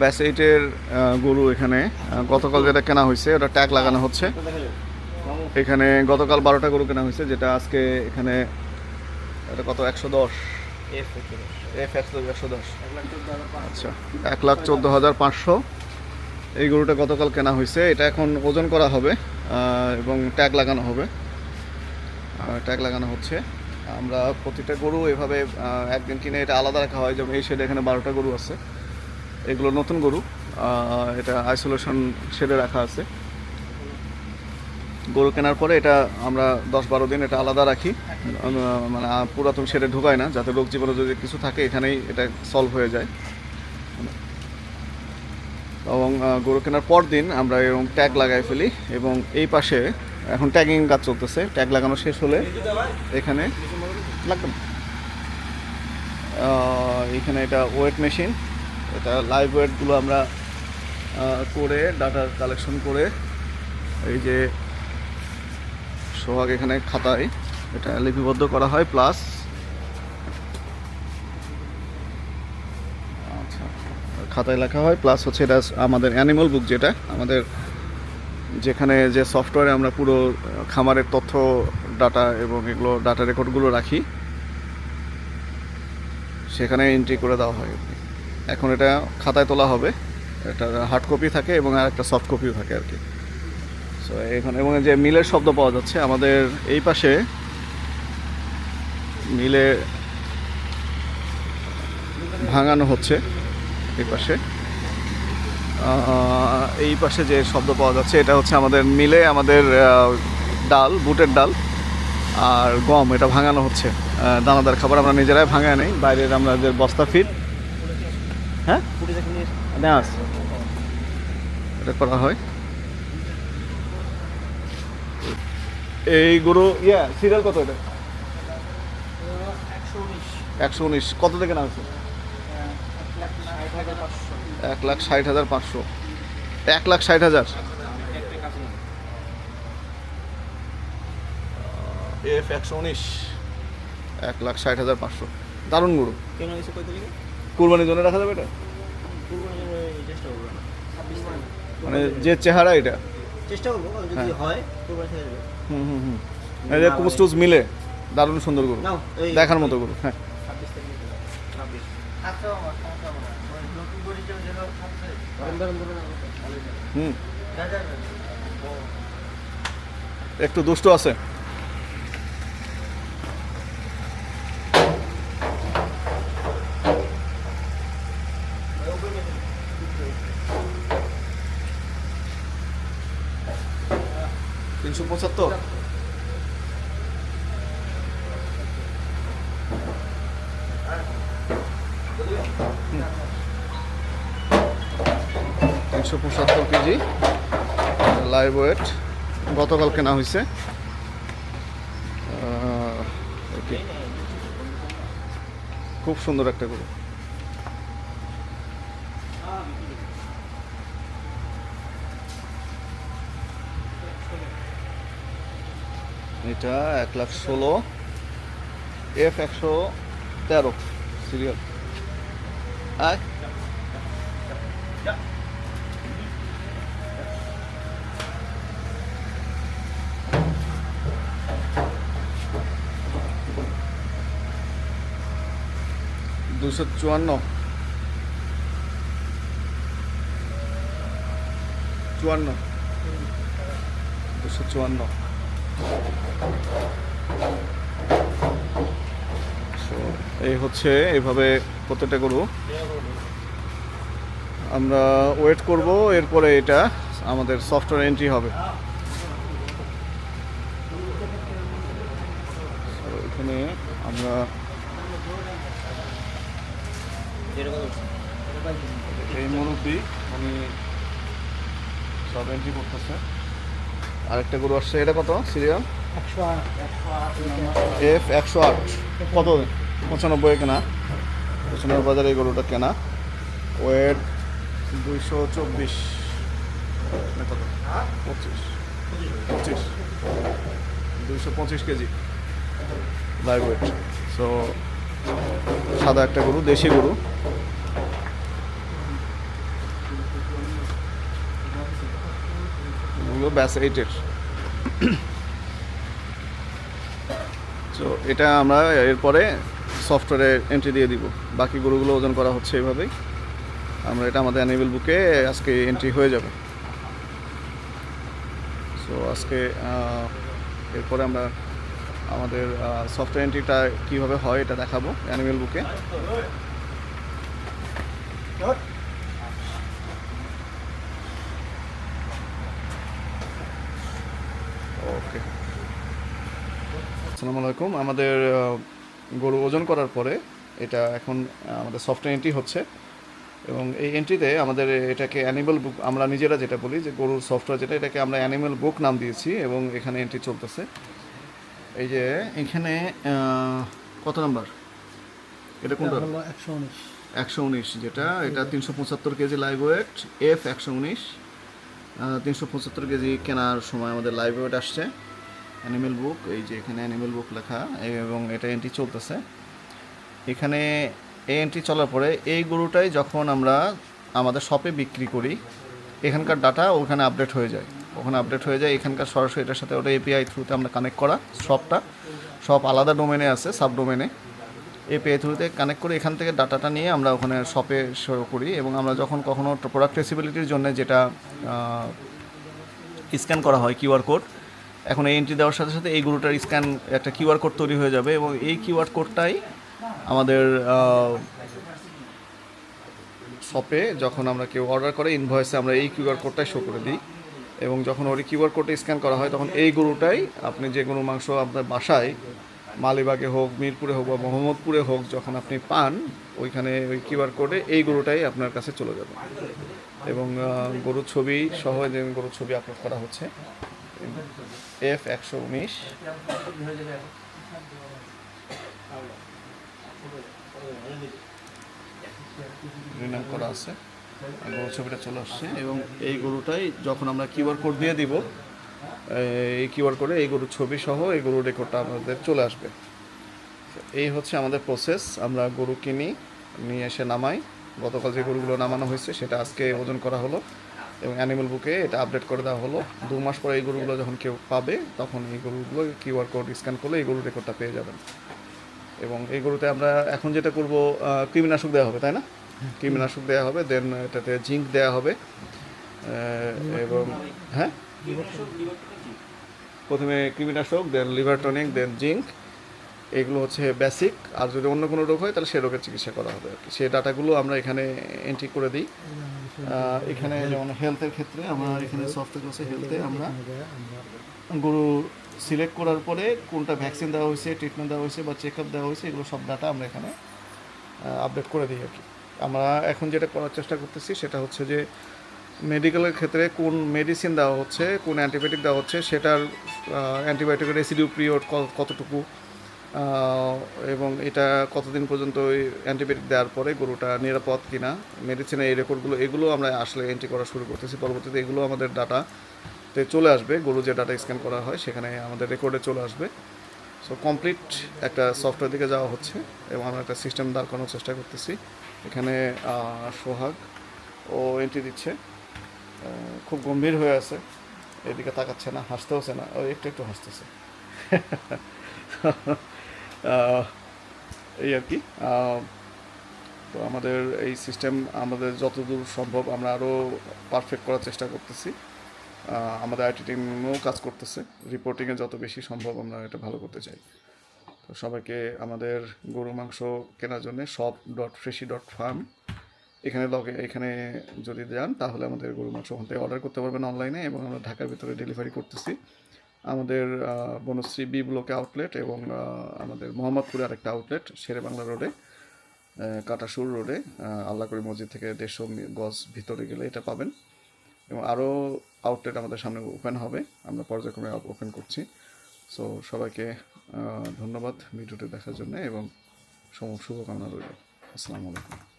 ব্যাস এইটের গরু এখানে। গতকাল যেটা কেনা হয়েছে ওটা ট্যাগ লাগানো হচ্ছে। এখানে গতকাল বারোটা গরু কেনা হয়েছে যেটা আজকে এখানে এটা কত একশো দশ? এফ একশো একশো দশ। আচ্ছা এক লাখ চোদ্দ হাজার পাঁচশো। এই গরুটা গতকাল কেনা হয়েছে। এটা এখন ওজন করা হবে এবং ট্যাগ লাগানো হবে। ট্যাগ লাগানো হচ্ছে। আমরা প্রতিটা গরু এভাবে একদিন কিনে এটা আলাদা রাখা হয়। যেমন এই শেডে এখানে বারোটা গরু আছে। এগুলো নতুন গরু এটা আইসোলেশন শেডে রাখা আছে। গরু কেনার পরে এটা আমরা দশ বারো দিন এটা আলাদা রাখি। মানে পুরাতন শেডে ঢোকায় না, যাতে রোগ জীবাণু যদি কিছু থাকে, এখানেই এটা সলভ হয়ে যায়। এবং গরু কেনার পর দিন আমরা এরকম ট্যাগ লাগাই ফেলি এবং এই পাশে এখন ট্যাগিং কাজ চলতেছে। ট্যাগ লাগানো শেষ হলে এখানে এখানে এটা ওয়েট মেশিন এটা লাইভ ওয়েটগুলো আমরা করে ডাটা কালেকশন করে এই যে সোহাগ এখানে খাতায় এটা লিপিবদ্ধ করা হয় প্লাস আচ্ছা খাতায় লেখা হয় প্লাস হচ্ছে এটা আমাদের অ্যানিমাল বুক যেটা, আমাদের যেখানে যে সফটওয়্যারে আমরা পুরো খামারের তথ্য ডাটা এবং এগুলো ডাটা রেকর্ডগুলো রাখি, সেখানে এন্ট্রি করে দেওয়া হয়। এখন এটা খাতায় তোলা হবে। এটা হার্ড কপি থাকে এবং আর একটা সফট কপিও থাকে আর কি। সো এখানে এবং যে মিলের শব্দ পাওয়া যাচ্ছে, আমাদের এই পাশে মিলে ভাঙানো হচ্ছে এই পাশে। এই পাশে যে শব্দ পাওয়া যাচ্ছে, এটা হচ্ছে আমাদের মিলে, আমাদের ডাল, বুটের ডাল আর গম, এটা ভাঙানো হচ্ছে। দানাদার খাবার আমরা নিজেরাই ভাঙায় নেই, বাইরের আমরা যে বস্তা ফিট হ্যাঁ? নেওয়া এটা করা হয়। এই গরু ইয়া সিরিয়াল কত এটা? একশো উনিশ। কত থেকে না হচ্ছে এক লাখ ষাট হাজার পাঁচশো। এক লাখ ষাট হাজার? এফ একশো উনিশ। এক লাখ ষাট হাজার পাঁচশো। দারুণ গরু। কেন কুরবানির জন্য রাখা যাবে এটা? চেষ্টা করব ছাব্বিশ মানে যে চেহারা এটা? চেষ্টা করব যদি হ্যাঁ। হুম হুম হুম এই যে কুচ টুচ মিলে দারুণ সুন্দর গরু। দেখার মতো গরু হ্যাঁ। ছাব্বিশ থেকে ছাব্বিশ। আচ্ছা আমার সমস্যা হবে না ওই নতুন করে যে যেভাবে থাকছে ধরেন ধরেন ধরেন হুম যা যা একটু দুষ্ট আছে তিনশো পঁচাত্তর। তিনশো পঁচাত্তর কেজি লাইভ ওয়েট গতকাল কেনা হয়েছে খুব সুন্দর একটা গরু। এটা এক লাখ ষোলো। এফ একশো তেরো। সিরিয়াল দুশো চুয়ান্ন। চুয়ান্ন। দুশো চুয়ান্ন। এই হচ্ছে এইভাবে প্রত্যেকটা গরু। আমরা ওয়েট করব, এরপরে এটা আমাদের সফটওয়্যার এন্ট্রি হবে। এখানে আমরা এই মুরব্বী, উনি সব এন্ট্রি করতেছে। আরেকটা গরু আসছে এটা কত? সিরিয়াল? এফ একশো আট। কত? পঁচানব্বই কেনা। পঁচানব্বই বাজারে এই গরুটা কেনা। ওয়েট দুইশো চব্বিশ। কত? পঁচিশ। পঁচিশ। দুইশো পঁচিশ কেজি। লাইভ ওয়েট সো সাদা একটা গরু দেশি গরু। এগুলো ব্যাস এইটের তো এটা আমরা এরপরে সফটওয়্যারে এন্ট্রি দিয়ে দিব। বাকি গরুগুলো ওজন করা হচ্ছে এইভাবেই আমরা এটা আমাদের অ্যানিমেল বুকে আজকে এন্ট্রি হয়ে যাবে। সো আজকে এরপরে আমরা আমাদের সফটওয়্যার এন্ট্রিটা কীভাবে হয় এটা দেখাবো অ্যানিমেল বুকে আসসালামু আলাইকুম। আমাদের গরু ওজন করার পরে এটা এখন আমাদের সফটওয়্যার এন্ট্রি হচ্ছে এবং এই এন্ট্রিতে আমাদের এটাকে অ্যানিমেল বুক আমরা নিজেরা যেটা বলি যে গরুর সফটওয়্যার যেটা এটাকে আমরা অ্যানিমেল বুক নাম দিয়েছি এবং এখানে এন্ট্রি চলতেছে। এই যে এখানে কত নাম্বার এটা কোনটা? একশো উনিশ। একশো উনিশ যেটা এটা তিনশো পঁচাত্তর কেজি লাইভ ওয়েট এফ একশো উনিশ। তিনশো পঁচাত্তর কেজি কেনার সময় আমাদের লাইভ ওয়েট আসছে। অ্যানিমেল বুক এই যে এখানে অ্যানিমেল বুক লেখা এবং এটা এন্ট্রি চলতেছে। এখানে এই এন্ট্রি চলার পরে এই গরুটাই যখন আমরা আমাদের শপে বিক্রি করি, এখানকার ডাটা ওখানে আপডেট হয়ে যায়। ওখানে আপডেট হয়ে যায়, এখানকার সরাসরি এটার সাথে ওটা এপিআই থ্রুতে আমরা কানেক্ট করা শপটা সব আলাদা ডোমেনে আছে সাব ডোমেনে এপিআই থ্রুতে কানেক্ট করে এখান থেকে ডাটাটা নিয়ে আমরা ওখানে শপে শো করি এবং আমরা যখন কখনো প্রোডাক্ট ট্রেসিবিলিটির জন্য যেটা স্ক্যান করা হয় কিউআর কোড এখন এই এন্ট্রি দেওয়ার সাথে সাথে এই গরুটার স্ক্যান একটা কিউআর কোড তৈরি হয়ে যাবে এবং এই কিউআর কোডটাই আমাদের শপে যখন আমরা কেউ অর্ডার করে ইনভয়েসে আমরা এই কিউআর কোডটাই শো করে দিই। এবং যখন ওই কিউআর কোডটা স্ক্যান করা হয়, তখন এই গরুটাই আপনি যে গরু মাংস আপনার বাসায়, মালিবাগে হোক, মিরপুরে হোক বা মোহাম্মদপুরে হোক, যখন আপনি পান, ওইখানে ওই কিউআর কোডে এই গরুটাই আপনার কাছে চলে যাবে। এবং গরুর ছবি সহ যে গরুর ছবি আপলোড করা হচ্ছে এফ একশো উনিশ। করা আছে। গরুর ছবিটা চলে আসছে। এবং এই গরুটাই যখন আমরা কিউআর কোড দিয়ে দিব, এই কিউআর কোডে এই গরুর ছবি সহ এই গরুর রেকর্ডটা আমাদের চলে আসবে। এই হচ্ছে আমাদের প্রসেস আমরা গরু কিনি, নিয়ে এসে নামাই। গতকাল যে গরুগুলো নামানো হয়েছে, সেটা আজকে ওজন করা হলো। এবং অ্যানিমেল বুকে এটা আপডেট করে দেওয়া হলো। দু মাস পরে এই গরুগুলো যখন কেউ পাবে তখন এই গরুগুলো কিউআর কোড স্ক্যান করলে এই গরুর রেকর্ডটা পেয়ে যাবেন। এবং এই গরুতে আমরা এখন যেটা করব কৃমিনাশক দেওয়া হবে তাই না? কৃমিনাশক দেওয়া হবে দেন এটাতে জিঙ্ক দেওয়া হবে। এবং হ্যাঁ? প্রথমে কৃমিনাশক দেন লিভার টনিক দেন জিঙ্ক এগুলো হচ্ছে বেসিক আর যদি অন্য কোনো রোগ হয়, তাহলে সে রোগের চিকিৎসা করা হবে আর কি। সেই ডাটাগুলো আমরা এখানে এন্ট্রি করে দিই। এখানে যেমন হেলথের ক্ষেত্রে আমরা এখানে সফটওয়্যার আছে হেলথে আমরা গরু সিলেক্ট করার পরে কোনটা ভ্যাকসিন দেওয়া হয়েছে ট্রিটমেন্ট দেওয়া হয়েছে বা চেক আপ দেওয়া হয়েছে, এগুলো সব ডাটা আমরা এখানে আপডেট করে দিই আর কি। আমরা এখন যেটা করার চেষ্টা করতেছি, সেটা হচ্ছে যে মেডিকেলের ক্ষেত্রে কোন মেডিসিন দেওয়া হচ্ছে, কোন অ্যান্টিবায়োটিক দেওয়া হচ্ছে, সেটার অ্যান্টিবায়োটিকের রেসিডিউ পিরিয়ড কতটুকু এবং এটা কতদিন পর্যন্ত ওই অ্যান্টিবায়োটিক দেওয়ার পরে গরুটা নিরাপদ কিনা? মেডিসিনের এই রেকর্ডগুলো এগুলো আমরা আসলে এন্ট্রি করা শুরু করতেছি। পরবর্তীতে এগুলো আমাদের ডাটাতে চলে আসবে। গরু যে ডাটা স্ক্যান করা হয়, সেখানে আমাদের রেকর্ডে চলে আসবে। সো কমপ্লিট একটা সফটওয়্যার দিকে যাওয়া হচ্ছে এবং আমরা একটা সিস্টেম দাঁড় করানোর চেষ্টা করতেছি। এখানে সোহাগ ও এন্ট্রি দিচ্ছে। খুব গম্ভীর হয়ে আছে। এদিকে তাকাচ্ছে না, হাসতেও হচ্ছে না। ও, একটু একটু হাসতেছে। এই আর কি। তো আমাদের এই সিস্টেম আমাদের যতদূর সম্ভব আমরা আরও পারফেক্ট করার চেষ্টা করতেছি। আমাদের আইটি টিমও কাজ করতেছে। রিপোর্টিংয়ে যত বেশি সম্ভব আমরা এটা ভালো করতে চাই। তো সবাইকে আমাদের গরু মাংস কেনার জন্য shop dot freshy dot farm এখানে লগে এখানে যদি যান তাহলে আমাদের গরু মাংস ওখান থেকে অর্ডার করতে পারবেন অনলাইনে এবং আমরা ঢাকার ভিতরে ডেলিভারি করতেছি। আমাদের বনশ্রী বি ব্লকে আউটলেট এবং আমাদের মোহাম্মদপুরে আরেকটা আউটলেট শেরে বাংলা রোডে কাটাসুর রোডে আহ, আল্লাহকরি মসজিদ থেকে দেড়শো গজ ভিতরে গেলে এটা পাবেন। এবং আরও আউটলেট আমাদের সামনে ওপেন হবে আমরা পর্যায়ক্রমে ওপেন করছি। সো সবাইকে ধন্যবাদ ভিডিওটি দেখার জন্য এবং শুভকামনা রইল। আসসালামু আলাইকুম।